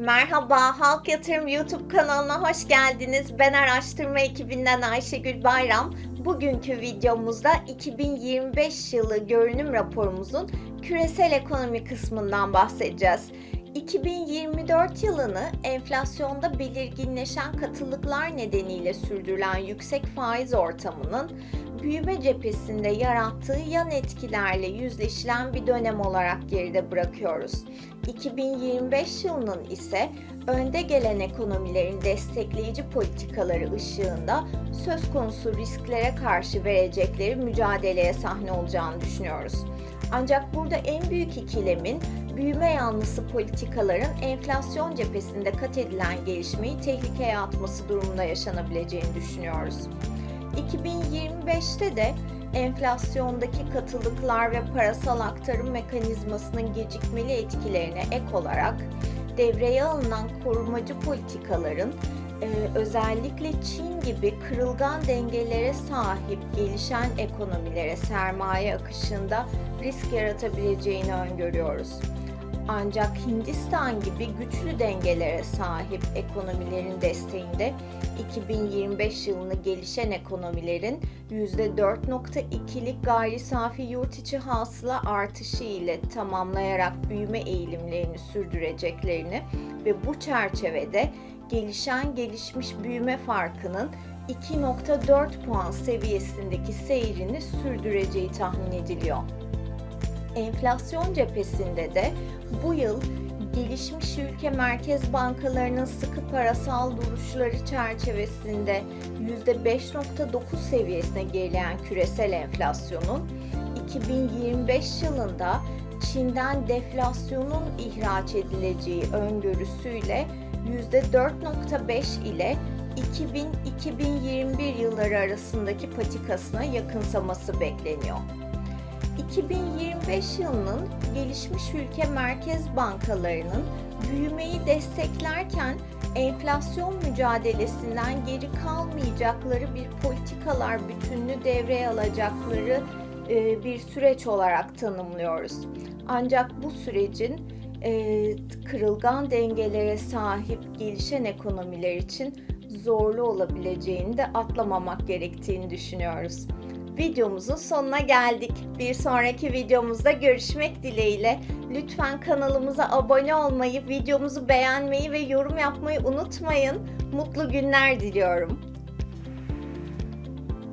Merhaba, Halk Yatırım YouTube kanalına hoş geldiniz. Ben araştırma ekibinden Ayşegül Bayram. Bugünkü videomuzda 2025 yılı görünüm raporumuzun küresel ekonomi kısmından bahsedeceğiz. 2024 yılını enflasyonda belirginleşen katılıklar nedeniyle sürdürülen yüksek faiz ortamının büyüme cephesinde yarattığı yan etkilerle yüzleşilen bir dönem olarak geride bırakıyoruz. 2025 yılının ise önde gelen ekonomilerin destekleyici politikaları ışığında söz konusu risklere karşı verecekleri mücadeleye sahne olacağını düşünüyoruz. Ancak burada en büyük ikilemin büyüme yanlısı politikaların enflasyon cephesinde kat edilen gelişmeyi tehlikeye atması durumunda yaşanabileceğini düşünüyoruz. 2025'te de enflasyondaki katılıklar ve parasal aktarım mekanizmasının gecikmeli etkilerine ek olarak devreye alınan korumacı politikaların e, özellikle Çin gibi kırılgan dengelere sahip gelişen ekonomilere sermaye akışında risk yaratabileceğini öngörüyoruz. Ancak Hindistan gibi güçlü dengelere sahip ekonomilerin desteğinde 2025 yılını gelişen ekonomilerin %4.2'lik gayri safi yurt içi hasıla artışı ile tamamlayarak büyüme eğilimlerini sürdüreceklerini ve bu çerçevede gelişen gelişmiş büyüme farkının 2.4 puan seviyesindeki seyrini sürdüreceği tahmin ediliyor. Enflasyon cephesinde de bu yıl gelişmiş ülke merkez bankalarının sıkı parasal duruşları çerçevesinde %5.9 seviyesine gerileyen küresel enflasyonun 2025 yılında Çin'den deflasyonun ihraç edileceği öngörüsüyle %4.5 ile 2000-2021 yılları arasındaki patikasına yakınsaması bekleniyor. 2025 yılının gelişmiş ülke merkez bankalarının büyümeyi desteklerken enflasyon mücadelesinden geri kalmayacakları bir politikalar bütününü devreye alacakları e, bir süreç olarak tanımlıyoruz. Ancak bu sürecin e, kırılgan dengelere sahip gelişen ekonomiler için zorlu olabileceğini de atlamamak gerektiğini düşünüyoruz. Videomuzun sonuna geldik. Bir sonraki videomuzda görüşmek dileğiyle. Lütfen kanalımıza abone olmayı, videomuzu beğenmeyi ve yorum yapmayı unutmayın. Mutlu günler diliyorum.